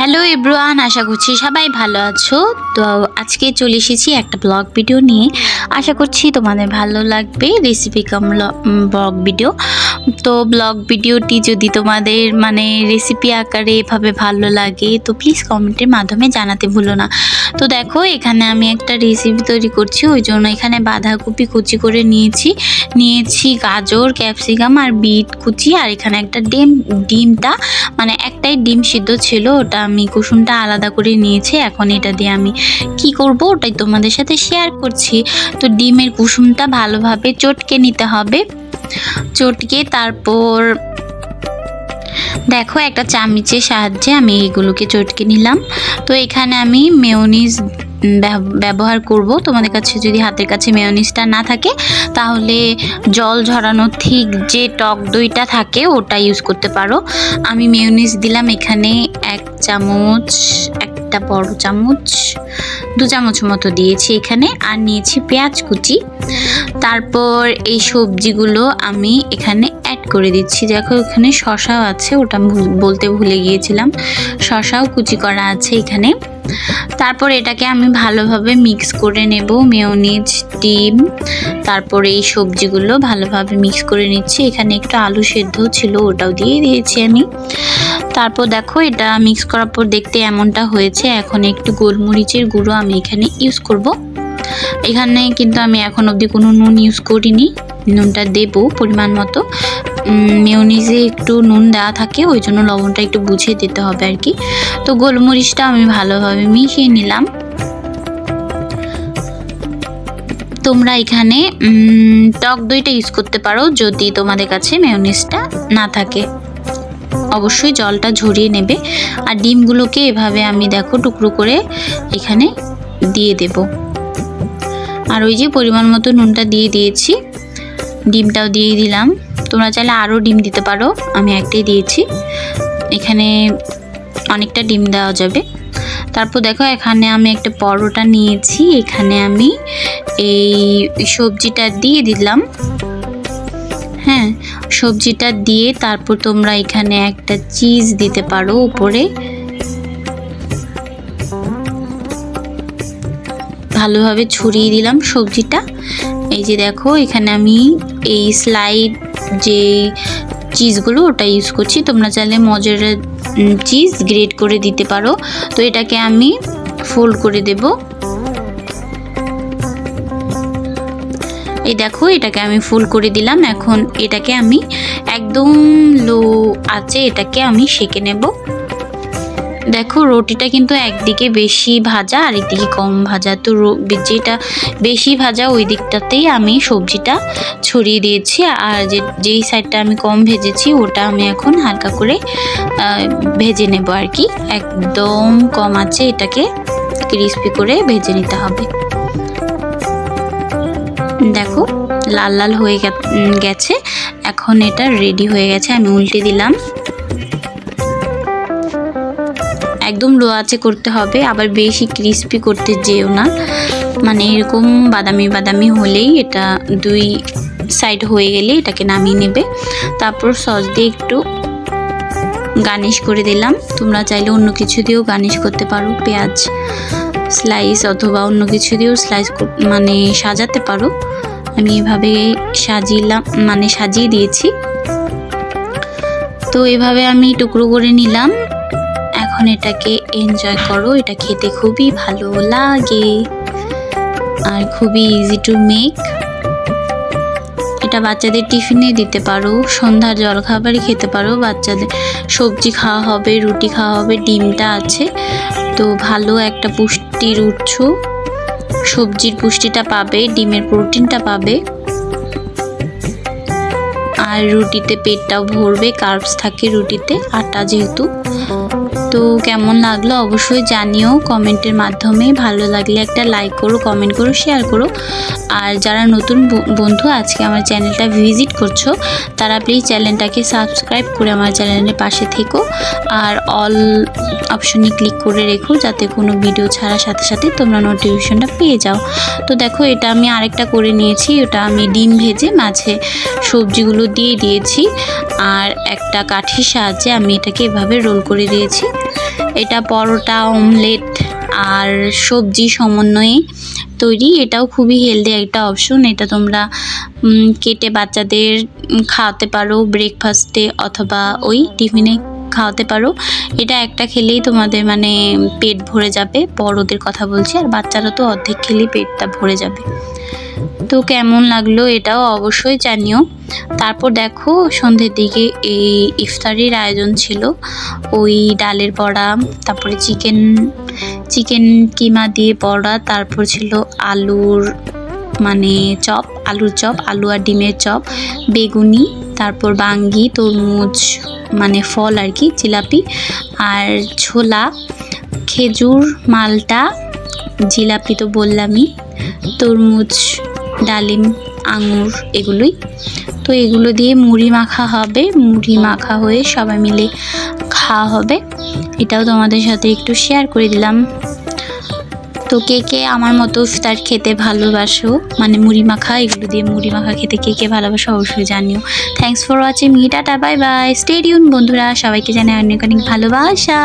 Hello এব্রুয়ান আশা করছি সবাই ভালো আছো। তো আজকে চলে এসেছি একটা ব্লগ ভিডিও নিয়ে। আশা করছি তোমাদের ভালো লাগবে রেসিপি কাম ব্লগ ভিডিও তো ব্লগ ভিডিওটি যদি তোমাদের মানে রেসিপি আকারে এভাবে ভালো লাগে, তো প্লিজ কমেন্টের মাধ্যমে জানাতে ভুলো না। তো দেখো, এখানে আমি একটা রেসিপি তৈরি করছি, ওই জন্য এখানে বাঁধাকপি কুচি করে নিয়েছি। নিয়েছি গাজর ক্যাপসিকাম আর বিট কুচি, আর এখানে একটা ডিম, ডিমটা মানে একটাই ডিম সিদ্ধ ছিল, ওটা আমি কুসুমটা আলাদা করে নিয়েছি, এখন এটা দিয়ে আমি কি করব ওটাই তোমাদের সাথে শেয়ার করছি। তো ডিমের কুসুমটা ভালোভাবে চটকে নিতে হবে। চটকে তারপর দেখো একটা চামচের সাহায্যে আমি এগুলোকে চটকে নিলাম। তো এখানে আমি মেয়োনিজ ব্যবহার করব। তোমাদের কাছে যদি হাতের কাছে মেয়োনিজটা না থাকে, তাহলে জল ঝরানো ঠিক যে টক দইটা থাকে, ওটা ইউজ করতে পারো। আমি মেয়োনিজ দিলাম এখানে এক চামচ একটা বড় চামচ, দু চামচ মতো দিয়েছি এখানে, আর নিয়েছি পেঁয়াজ কুচি। তারপর এই সবজিগুলো আমি এখানে অ্যাড করে দিচ্ছি। দেখো, এখানে শশাও আছে, ওটা বলতে ভুলে গিয়েছিলাম। শশাও কুচি করা আছে এখানে। তারপর এটাকে আমি ভালোভাবে মিক্স করে নেব মেয়নিজ ডিম। তারপরে এই সবজিগুলো ভালোভাবে মিক্স করে নিচ্ছি। এখানে একটু আলু সেদ্ধ ছিল, ওটাও দিয়ে দিয়েছি আমি। তারপর দেখো এটা মিক্স করার পর দেখতে এমনটা হয়েছে। এখন একটু গোলমরিচের গুঁড়ো আমি এখানে ইউজ করব। এখানে কিন্তু আমি এখন অবধি কোনো নুন ইউজ করিনি। নুনটা দেব পরিমাণ মতো। মেয়নিজে একটু নুন দেওয়া থাকে, ওই জন্য লবণটা একটু বুঝে দিতে হবে আর কি। তো গোলমরিচটা আমি ভালোভাবে মিশিয়ে নিলাম। তোমরা এখানে টক দইটা ইউজ করতে পারো যদি তোমাদের কাছে মেয়নিজটা না থাকে। অবশ্যই জলটা ঝরিয়ে নেবে। আর ডিমগুলোকে এভাবে আমি দেখো টুকরো করে এখানে দিয়ে দেব। আর ওই যে পরিমাণ মতো নুনটা দিয়ে দিয়েছি, ডিমটাও দিয়ে দিলাম। তোমরা চাইলে আরও ডিম দিতে পারো, আমি একটাই দিয়েছি। এখানে অনেকটা ডিম দেওয়া যাবে। তারপর দেখো এখানে আমি একটা পরোটা নিয়েছি, এখানে আমি এই সবজিটা দিয়ে দিলাম। হ্যাঁ সবজিটা দিয়ে তারপর তোমরা এখানে একটা চিজ দিতে পারো উপরে। ভালোভাবে ছড়িয়ে দিলাম সবজিটা। এই যে দেখো, এখানে আমি এই স্লাইড যে চিজগুলো ওটা ইউজ করছি। তোমরা চাইলে মজারের চিজ গ্রেট করে দিতে পারো। তো এটাকে আমি ফোল্ড করে দেব। এই দেখো, এটাকে আমি ফুল করে দিলাম। এখন এটাকে আমি একদম লো আছে এটাকে আমি সেঁকে নেব। দেখো, রুটিটা কিন্তু একদিকে বেশি ভাজা আর একদিকে কম ভাজা। তো যেটা বেশি ভাজা, ওই দিকটাতেই আমি সবজিটা ছড়িয়ে দিয়েছি। আর যে, যেই সাইডটা আমি কম ভেজেছি, ওটা আমি এখন হালকা করে ভেজে নেব আর কি। একদম কম আছে এটাকে ক্রিস্পি করে ভেজে নিতে হবে। দেখো, লাল লাল হয়ে গেছে। এখন এটা রেডি হয়ে গেছে, আমি উল্টে দিলাম। একদম লো করতে হবে, আবার বেশি ক্রিস্পি করতে যেও না। মানে এরকম বাদামি বাদামি হলেই এটা দুই সাইড হয়ে গেলে এটাকে নামিয়ে নেবে। তারপর সস দিয়ে একটু গার্নিশ করে দিলাম। তোমরা চাইলে অন্য কিছু দিয়েও গার্নিশ করতে পারো পেঁয়াজ। স্লাইস অথবা অন্য কিছু দিয়েও স্লাইস মানে সাজাতে পারো। আমি এভাবে সাজিলাম মানে সাজিয়ে দিয়েছি। তো এভাবে আমি টুকরো করে নিলাম। এখন এটাকে এনজয় করো। এটা খেতে খুবই ভালো লাগে আর খুবই ইজি টু মেক এটা বাচ্চাদের টিফিনে দিতে পারো, সন্ধ্যার জলখাবারে খেতে পারো। বাচ্চাদের সবজি খাওয়া হবে, রুটি খাওয়া হবে, ডিমটা আছে। তো ভালো একটা পুষ্টির উৎস, সবজির পুষ্টিটা পাবে, ডিমের প্রোটিনটা পাবে, আর রুটিতে পেটটাও ভরবে কার্বস থাকে রুটিতে, আটা যেহেতু। তো কেমন লাগল অবশ্যই জানিও কমেন্টের মাধ্যমে। ভালো লাগলে একটা লাইক করো কমেন্ট করো শেয়ার করো। আর যারা নতুন বন্ধু আজকে আমার চ্যানেলটা ভিজিট করছ, তারা প্লিজ চ্যানেলটাকে সাবস্ক্রাইব করে আমার চ্যানেলের পাশে থেকো। আর অল অপশনে ক্লিক করে রেখো, যাতে কোনো ভিডিও ছাড়ার সাথে সাথে তোমরা নোটিফিকেশনটা পেয়ে যাও। তো দেখো, এটা আমি আরেকটা করে নিয়েছি, ওটা আমি ডিম ভেজে মাঝে সবজিগুলো দিয়ে দিয়েছি। আর একটা কাঠির সাহায্যে আমি এটাকে এভাবে রোল করে দিয়েছি। এটা পরোটা অমলেট আর সবজি সমন্বয়ে তৈরি। এটাও খুবই হেলদি একটা অপশন এটা তোমরা কেটে বাচ্চাদের খাওয়াতে পারো ব্রেকফাস্টে অথবা ওই টিফিনে খাওয়াতে পারো। এটা একটা খেলেই তোমাদের মানে পেট ভরে যাবে। বড়দের কথা বলছি। আর বাচ্চারা তো অর্ধেক খেলেই পেটটা ভরে যাবে। তো কেমন লাগল এটাও অবশ্যই জানিও। তারপর দেখো সন্ধ্যের দিকে এই ইফতারির আয়োজন ছিল। ওই ডালের বড়া, তারপরে চিকেন চিকেন কিমা দিয়ে বড়া, তারপর ছিল আলুর মানে চপ, আলুর চপ, আলু আর ডিমের চপ, বেগুনি, তারপর বাঙ্গি, তরমুজ মানে ফল আর কি, জিলাপি আর ছোলা, খেজুর, মালটা, জিলাপি তো বললামই, তরমুজ ডালিম, আঙুর এগুলোই। তো এগুলো দিয়ে মুড়ি মাখা হবে। মুড়ি মাখা হয়ে সবাই মিলে খাওয়া হবে। এটাও তোমাদের সাথে একটু শেয়ার করে দিলাম। তো কে কে আমার মতো ইফতার খেতে ভালোবাসো মানে মুড়ি মাখা, এগুলো দিয়ে মুড়ি মাখা খেতে কে কে ভালোবাসো অবশ্যই জানিও। Thanks for watching me tata bye bye stay tuned বন্ধুরা, সবাইকে জানাই অনেক অনেক ভালোবাসা।